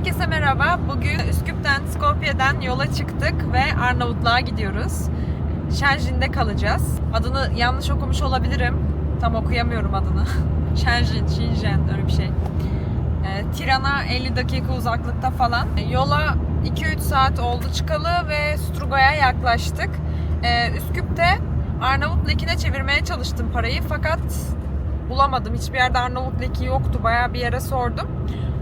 Herkese merhaba. Bugün Üsküp'ten, Skopje'den yola çıktık ve Arnavutluğa gidiyoruz. Şenjin'de kalacağız. Adını yanlış okumuş olabilirim. Tam okuyamıyorum adını. Şenjin, Şinjen öyle bir şey. Ee, Tiran'a 50 dakika uzaklıkta falan. Ee, Yola 2-3 saat oldu çıkalı ve Struga'ya yaklaştık. Ee, Üsküp'te Arnavut lekine çevirmeye çalıştım parayı fakat bulamadım. Hiçbir yerde Arnavut leki yoktu. Bayağı bir yere sordum.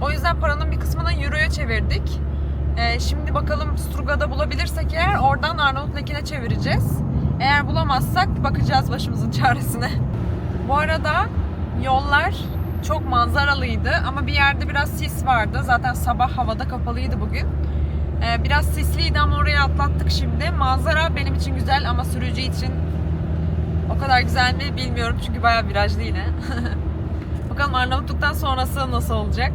O yüzden paranın bir kısmını Euro'ya çevirdik. Ee, şimdi bakalım Struga'da bulabilirsek eğer oradan Arnavut lekine çevireceğiz. Eğer bulamazsak bakacağız başımızın çaresine. Bu arada yollar çok manzaralıydı ama bir yerde biraz sis vardı. Zaten sabah havada kapalıydı bugün. Ee, biraz sisliydi ama oraya atlattık şimdi. Manzara benim için güzel ama sürücü için o kadar güzel mi bilmiyorum çünkü bayağı virajlı yine. Bakalım Arnavutluk'tan sonrası nasıl olacak?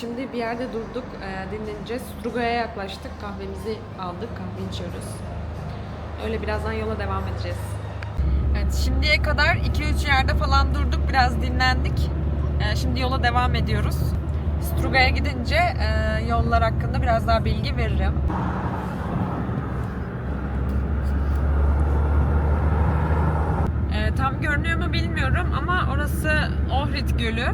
Şimdi bir yerde durduk, e, dinleneceğiz. Struga'ya yaklaştık, kahvemizi aldık, kahve içiyoruz. Öyle birazdan yola devam edeceğiz. Evet, şimdiye kadar 2-3 yerde falan durduk, biraz dinlendik. E, Şimdi yola devam ediyoruz. Struga'ya gidince e, yollar hakkında biraz daha bilgi veririm. E, Tam görünüyor mu bilmiyorum ama orası Ohrid Gölü.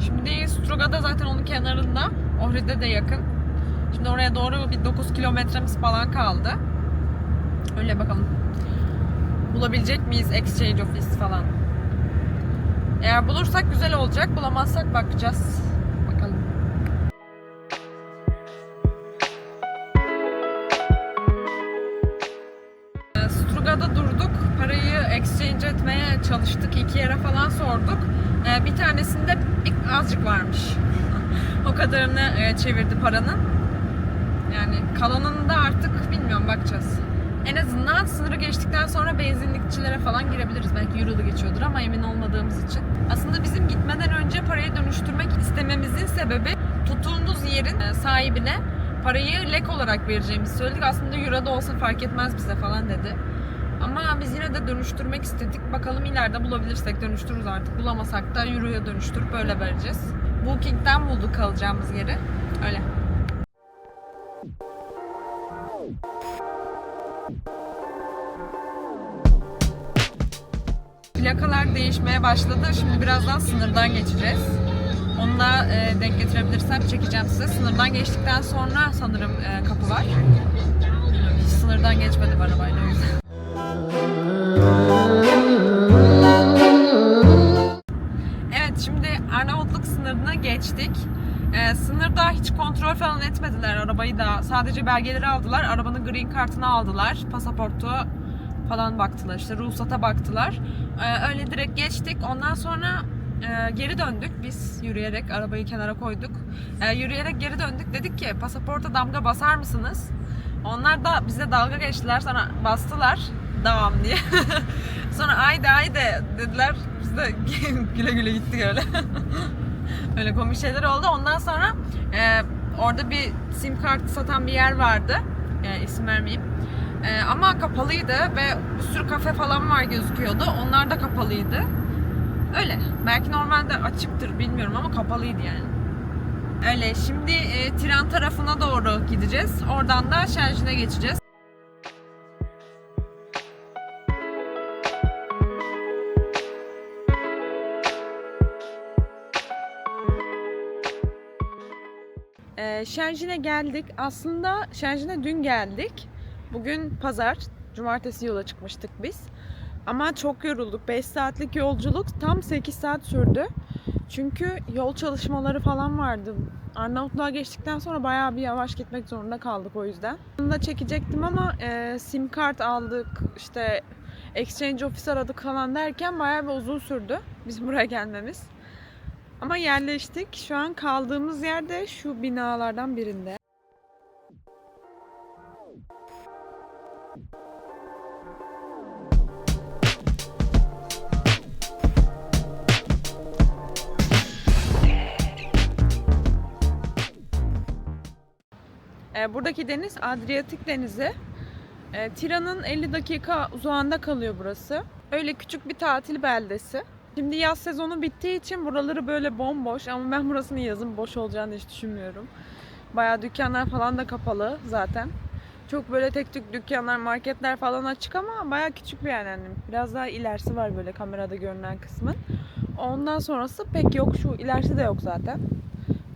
Şimdi Struga'da zaten onun kenarında. Ohrid'e de yakın. Şimdi oraya doğru bir 9 kilometremiz falan kaldı. Öyle bakalım. Bulabilecek miyiz exchange office falan. Eğer bulursak güzel olacak. Bulamazsak bakacağız. Bakalım. Ee, Struga'da durduk. Parayı exchange etmeye çalıştık. İki yere falan sorduk. Ee, Bir tanesinde azıcık varmış. o kadarını e, çevirdi paranın. Yani kalanını da artık bilmiyorum bakacağız. En azından sınırı geçtikten sonra benzinlikçilere falan girebiliriz. Belki Euro'da geçiyordur ama emin olmadığımız için. Aslında bizim gitmeden önce parayı dönüştürmek istememizin sebebi tuttuğumuz yerin e, sahibine parayı lek olarak vereceğimizi söyledik. Aslında Euro'da olsa fark etmez bize falan dedi. Ama biz yine de dönüştürmek istedik. Bakalım ileride bulabilirsek dönüştürürüz artık. Bulamasak da Euro'ya dönüştürüp böyle vereceğiz. Booking'den bulduk kalacağımız yeri. Öyle. Plakalar değişmeye başladı. Şimdi birazdan sınırdan geçeceğiz. Onu da e, denk getirebilirsem çekeceğim size. Sınırdan geçtikten sonra sanırım e, kapı var. Hiç sınırdan geçmedim arabayla o yüzden. Evet şimdi Arnavutluk sınırına geçtik. Ee, sınırda hiç kontrol falan etmediler arabayı da. Sadece belgeleri aldılar. Arabanın green kartını aldılar. Pasaportu falan baktılar. işte ruhsata baktılar. Ee, öyle direkt geçtik. Ondan sonra e, geri döndük. Biz yürüyerek arabayı kenara koyduk. Ee, yürüyerek geri döndük. Dedik ki pasaporta damga basar mısınız? Onlar da bize dalga geçtiler. Sonra bastılar. Devam diye. Sonra ayde ayde dediler. Biz de güle güle gittik öyle. öyle komik şeyler oldu. Ondan sonra e, orada bir sim kart satan bir yer vardı. E, isim vermeyeyim. E, ama kapalıydı ve bir sürü kafe falan var gözüküyordu. Onlar da kapalıydı. Öyle. Belki normalde açıktır bilmiyorum ama kapalıydı yani. Öyle. Şimdi e, Tiran tarafına doğru gideceğiz. Oradan da Şenjin'e geçeceğiz. Ee, Şenjin'e geldik. Aslında Şenjin'e dün geldik. Bugün pazar. Cumartesi yola çıkmıştık biz. Ama çok yorulduk. 5 saatlik yolculuk tam 8 saat sürdü. Çünkü yol çalışmaları falan vardı. Arnavutluğa geçtikten sonra bayağı bir yavaş gitmek zorunda kaldık o yüzden. Bunu da çekecektim ama e, sim kart aldık, işte exchange office aradık falan derken bayağı bir uzun sürdü bizim buraya gelmemiz. Ama yerleştik. Şu an kaldığımız yerde şu binalardan birinde. Ee, buradaki deniz Adriyatik Denizi. Ee, Tira'nın 50 dakika uzağında kalıyor burası. Öyle küçük bir tatil beldesi. Şimdi yaz sezonu bittiği için buraları böyle bomboş ama ben burasının yazın boş olacağını hiç düşünmüyorum. Bayağı dükkanlar falan da kapalı zaten. Çok böyle tek tük dükkanlar, marketler falan açık ama bayağı küçük bir yer yani. Biraz daha ilerisi var böyle kamerada görünen kısmın. Ondan sonrası pek yok. Şu ilerisi de yok zaten.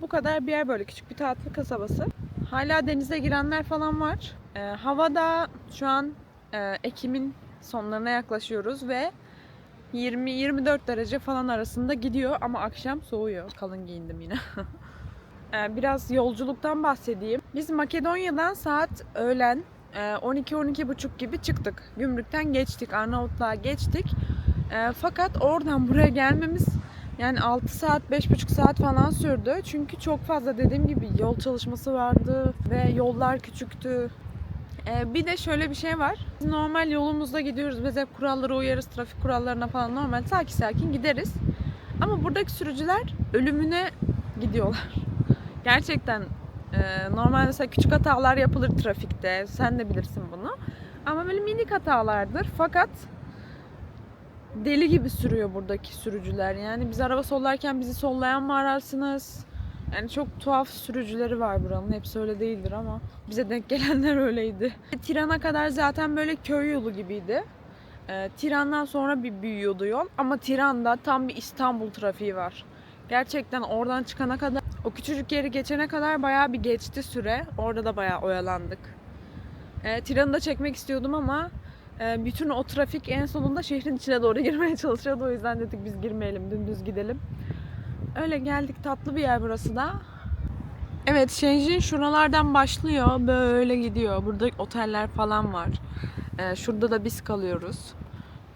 Bu kadar bir yer böyle küçük bir tatil kasabası. Hala denize girenler falan var. Ee, havada şu an e, Ekim'in sonlarına yaklaşıyoruz ve 20-24 derece falan arasında gidiyor ama akşam soğuyor. Kalın giyindim yine. Ee, Biraz yolculuktan bahsedeyim. Biz Makedonya'dan saat öğlen e, 12-12.30 gibi çıktık. Gümrükten geçtik, Arnavutluğa geçtik. E, Fakat oradan buraya gelmemiz yani 6 saat, 5,5 saat falan sürdü. Çünkü çok fazla dediğim gibi yol çalışması vardı ve yollar küçüktü. Ee, bir de şöyle bir şey var. Biz normal yolumuzda gidiyoruz. Biz hep kurallara uyarız. Trafik kurallarına falan normal sakin sakin gideriz. Ama buradaki sürücüler ölümüne gidiyorlar. Gerçekten e, normal mesela küçük hatalar yapılır trafikte. Sen de bilirsin bunu. Ama böyle minik hatalardır. Fakat deli gibi sürüyor buradaki sürücüler. Yani biz araba sollarken bizi sollayan mı ararsınız? Yani çok tuhaf sürücüleri var buranın. Hepsi öyle değildir ama bize denk gelenler öyleydi. Tiran'a kadar zaten böyle köy yolu gibiydi. Ee, Tiran'dan sonra bir büyüyordu yol. Ama Tiran'da tam bir İstanbul trafiği var. Gerçekten oradan çıkana kadar, o küçücük yeri geçene kadar bayağı bir geçti süre. Orada da bayağı oyalandık. Ee, Tiran'ı da çekmek istiyordum ama e, bütün o trafik en sonunda şehrin içine doğru girmeye çalışıyordu. O yüzden dedik biz girmeyelim, dümdüz gidelim. Öyle geldik tatlı bir yer burası da. Evet Shenzhen şuralardan başlıyor böyle gidiyor. Burada oteller falan var. Ee, şurada da biz kalıyoruz.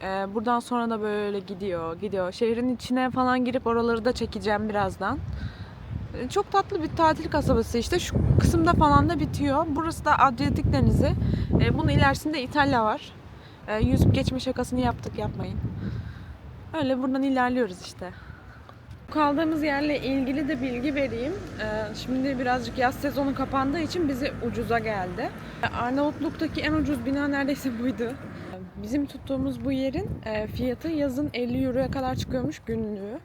Ee, buradan sonra da böyle gidiyor gidiyor. Şehrin içine falan girip oraları da çekeceğim birazdan. Ee, Çok tatlı bir tatil kasabası işte. Şu kısımda falan da bitiyor. Burası da Adriyatik Denizi. Ee, bunun ilerisinde İtalya var. Ee, yüzüp geçme şakasını yaptık yapmayın. Öyle buradan ilerliyoruz işte. Kaldığımız yerle ilgili de bilgi vereyim. Ee, Şimdi birazcık yaz sezonu kapandığı için bizi ucuza geldi. Arnavutluk'taki en ucuz bina neredeyse buydu. Bizim tuttuğumuz bu yerin e, fiyatı yazın 50 euroya kadar çıkıyormuş günlüğü.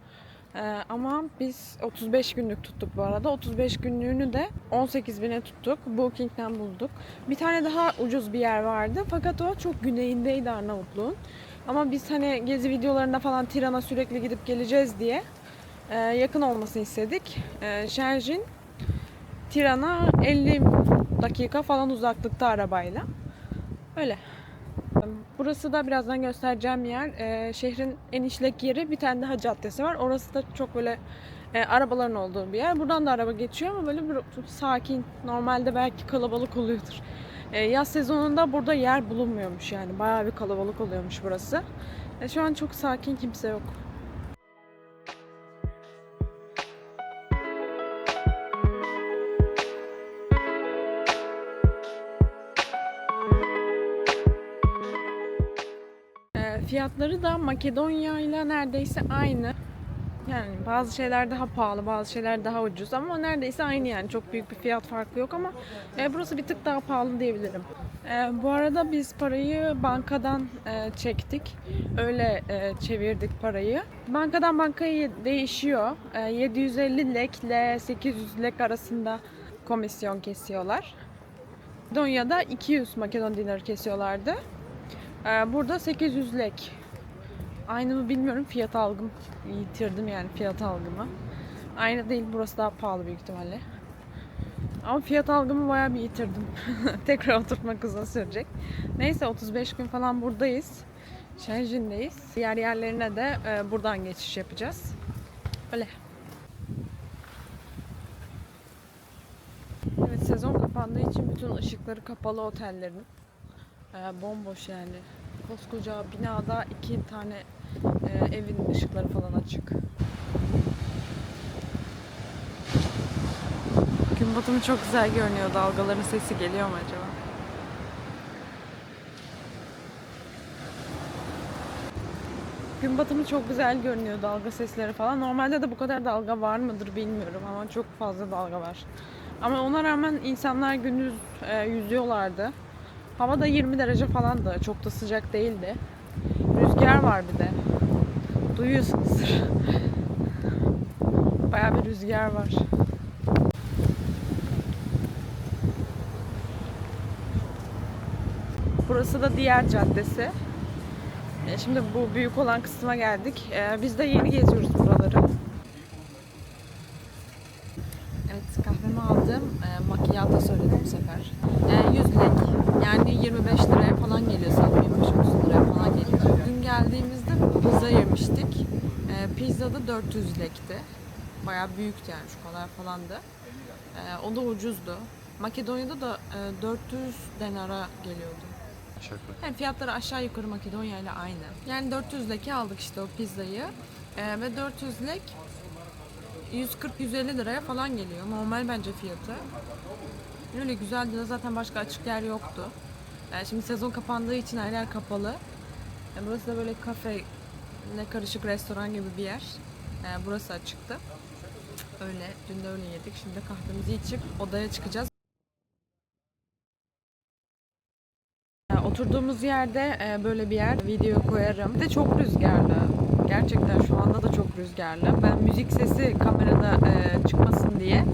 Ee, Ama biz 35 günlük tuttuk bu arada. 35 günlüğünü de 18 bine tuttuk. Booking'den bulduk. Bir tane daha ucuz bir yer vardı. Fakat o çok güneyindeydi Arnavutluğun. Ama biz hani gezi videolarında falan Tiran'a sürekli gidip geleceğiz diye e, yakın olmasını istedik. E, Şerjin Tiran'a 50 dakika falan uzaklıkta arabayla. Öyle. Burası da birazdan göstereceğim yer. E, şehrin en işlek yeri bir tane daha caddesi var. Orası da çok böyle e, arabaların olduğu bir yer. Buradan da araba geçiyor ama böyle bir, sakin. Normalde belki kalabalık oluyordur. E, yaz sezonunda burada yer bulunmuyormuş yani. Bayağı bir kalabalık oluyormuş burası. E, şu an çok sakin kimse yok. Fiyatları da Makedonya ile neredeyse aynı. Yani bazı şeyler daha pahalı, bazı şeyler daha ucuz ama neredeyse aynı yani. Çok büyük bir fiyat farkı yok ama e, burası bir tık daha pahalı diyebilirim. E, bu arada biz parayı bankadan e, çektik. Öyle e, çevirdik parayı. Bankadan bankaya değişiyor. E, 750 lek ile 800 lek arasında komisyon kesiyorlar. Makedonya'da 200 Makedon dinarı kesiyorlardı. Ee, burada 800 lek. Aynı mı bilmiyorum fiyat algım. Yitirdim yani fiyat algımı. Aynı değil burası daha pahalı büyük ihtimalle. Ama fiyat algımı bayağı bir yitirdim. Tekrar oturtmak uzun sürecek. Neyse 35 gün falan buradayız. Shenzhen'deyiz. Diğer yerlerine de e, buradan geçiş yapacağız. Öyle. Evet sezon kapandığı için bütün ışıkları kapalı otellerin. Ee, bomboş yani. Koskoca binada iki tane e, evin ışıkları falan açık. Gün batımı çok güzel görünüyor. Dalgaların sesi geliyor mu acaba? Gün batımı çok güzel görünüyor dalga sesleri falan. Normalde de bu kadar dalga var mıdır bilmiyorum ama çok fazla dalga var. Ama ona rağmen insanlar gündüz e, yüzüyorlardı. Hava da 20 derece falandı. Çok da sıcak değildi. Rüzgar var bir de. Duyuyorsunuzdur. Bayağı bir rüzgar var. Burası da diğer caddesi. E, Şimdi bu büyük olan kısma geldik. E, Biz de yeni geziyoruz buraları. Evet kahvemi aldım. E, macchiato söyledim bu sefer. E, 100 lek. Yani 25 liraya falan geliyor sanırım. 25-30 liraya falan geliyor. Dün geldiğimizde pizza yemiştik. E, pizza da 400 lekti. Bayağı büyüktü yani şu kadar falandı. E, o da ucuzdu. Makedonya'da da e, 400 denara geliyordu. Şaka. Yani fiyatları aşağı yukarı Makedonya ile aynı. Yani 400 leki aldık işte o pizzayı. Ee, ve 400 lek 140-150 liraya falan geliyor. Normal bence fiyatı. Öyle güzeldi de zaten başka açık yer yoktu. Yani şimdi sezon kapandığı için her yer kapalı. Yani burası da böyle kafe ne karışık restoran gibi bir yer. Yani burası açıktı. Öyle. Dün de öyle yedik. Şimdi kahvemizi içip odaya çıkacağız. E, Oturduğumuz yerde e, böyle bir yer video koyarım. Bir de çok rüzgarlı. Gerçekten şu anda da çok rüzgarlı. Ben müzik sesi kamerada e, çıkmasın diye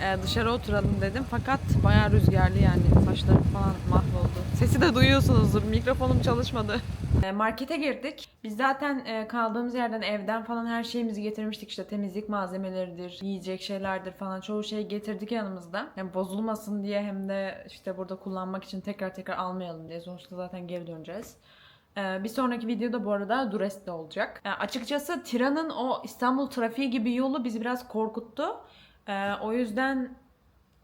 e, dışarı oturalım dedim. Fakat bayağı rüzgarlı yani. Saçlarım falan mahvoldu. Sesi de duyuyorsunuzdur. Mikrofonum çalışmadı. E, Markete girdik. Biz zaten e, kaldığımız yerden evden falan her şeyimizi getirmiştik. İşte temizlik malzemeleridir, yiyecek şeylerdir falan çoğu şeyi getirdik yanımızda. Hem bozulmasın diye hem de işte burada kullanmak için tekrar tekrar almayalım diye. Sonuçta zaten geri döneceğiz. E, Bir sonraki videoda bu arada Dures'te olacak. E, Açıkçası Tiran'ın o İstanbul trafiği gibi yolu bizi biraz korkuttu. O yüzden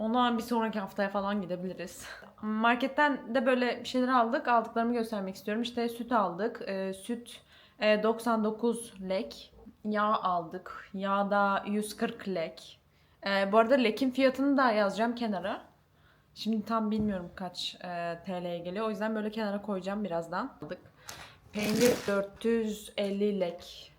ona bir sonraki haftaya falan gidebiliriz. Marketten de böyle bir şeyler aldık. Aldıklarımı göstermek istiyorum. İşte süt aldık. Ee, süt e, 99 lek. Yağ aldık. Yağ da 140 lek. Ee, bu arada lekin fiyatını da yazacağım kenara. Şimdi tam bilmiyorum kaç e, TL'ye geliyor. O yüzden böyle kenara koyacağım birazdan. Aldık. Peynir 450 lek.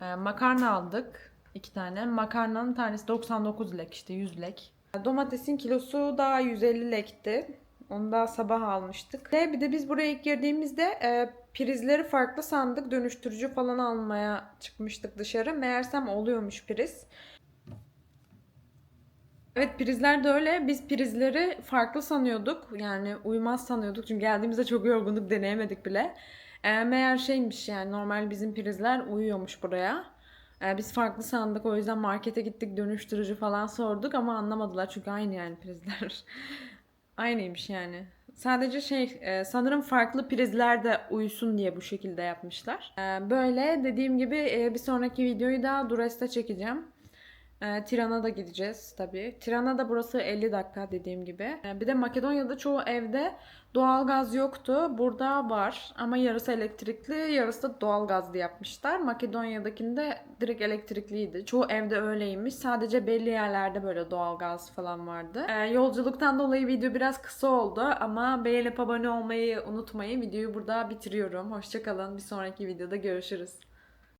Ee, makarna aldık. iki tane. Makarnanın tanesi 99 lek işte 100 lek. Domatesin kilosu da 150 lekti. Onu da sabah almıştık. Ve bir de biz buraya ilk girdiğimizde e, prizleri farklı sandık. Dönüştürücü falan almaya çıkmıştık dışarı. Meğersem oluyormuş priz. Evet prizler de öyle. Biz prizleri farklı sanıyorduk. Yani uymaz sanıyorduk. Çünkü geldiğimizde çok yorgunduk deneyemedik bile. E, meğer şeymiş yani normal bizim prizler uyuyormuş buraya. E, biz farklı sandık o yüzden markete gittik dönüştürücü falan sorduk ama anlamadılar çünkü aynı yani prizler. Aynıymış yani. Sadece şey e, sanırım farklı prizler de uyusun diye bu şekilde yapmışlar. E, Böyle dediğim gibi e, bir sonraki videoyu da Dures'te çekeceğim. E, da gideceğiz tabii. Tiran'a da burası 50 dakika dediğim gibi. E, Bir de Makedonya'da çoğu evde doğalgaz yoktu. Burada var ama yarısı elektrikli, yarısı da doğalgazlı yapmışlar. Makedonya'dakinde direkt elektrikliydi. Çoğu evde öyleymiş. Sadece belli yerlerde böyle doğalgaz falan vardı. E, yolculuktan dolayı video biraz kısa oldu ama beğenip abone olmayı unutmayın. Videoyu burada bitiriyorum. Hoşçakalın. Bir sonraki videoda görüşürüz.